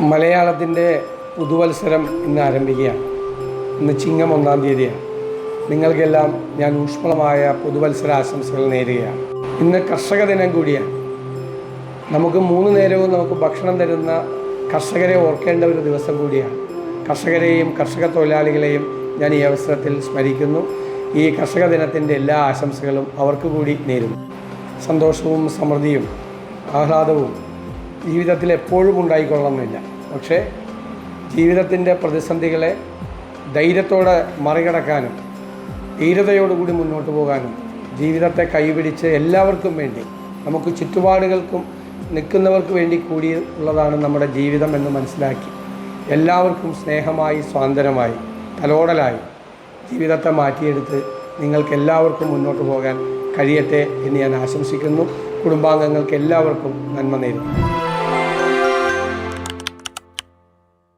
മലയാളത്തിന്റെ പുതുവത്സരം ഇന്ന് ആരംഭിക്കുകയാണ്. ഇന്ന് ചിങ്ങം ഒന്നാം തീയതിയാണ്. നിങ്ങൾക്കെല്ലാം ഞാൻ ഊഷ്മളമായ പുതുവത്സര ആശംസകൾ നേരുകയാണ്. ഇന്ന് കർഷക ദിനം കൂടിയാണ്. നമുക്ക് മൂന്ന് നേരവും നമുക്ക് ഭക്ഷണം തരുന്ന കർഷകരെ ഓർക്കേണ്ട ഒരു ദിവസം കൂടിയാണ്. കർഷകരെയും കർഷക തൊഴിലാളികളെയും ഞാൻ ഈ അവസരത്തിൽ സ്മരിക്കുന്നു. ഈ കർഷക ദിനത്തിന്റെ എല്ലാ ആശംസകളും അവർക്ക് കൂടി നേരുന്നു. സന്തോഷവും സമൃദ്ധിയും ആഹ്ലാദവും ജീവിതത്തിൽ എപ്പോഴും ഉണ്ടായിക്കൊള്ളണമെന്നില്ല. പക്ഷേ ജീവിതത്തിന്റെ പ്രതിസന്ധികളെ ധൈര്യത്തോടെ മറികടക്കാനും ധീരതയോടുകൂടി മുന്നോട്ട് പോകാനും ജീവിതത്തെ കൈപിടിച്ച് എല്ലാവർക്കും വേണ്ടി നമുക്ക് ചുറ്റുപാടുകൾക്കും നിൽക്കുന്നവർക്ക് വേണ്ടി കൂടി ഉള്ളതാണ് നമ്മുടെ ജീവിതം എന്ന് മനസ്സിലാക്കി എല്ലാവർക്കും സ്നേഹമായി സ്വാതന്ത്ര്യമായി തലോടലായി ജീവിതത്തെ മാറ്റിയെടുത്ത് നിങ്ങൾക്ക് എല്ലാവർക്കും മുന്നോട്ട് പോകാൻ കഴിയട്ടെ എന്ന് ഞാൻ ആശംസിക്കുന്നു. കുടുംബാംഗങ്ങൾക്ക് എല്ലാവർക്കും നന്മ നേരുന്നു.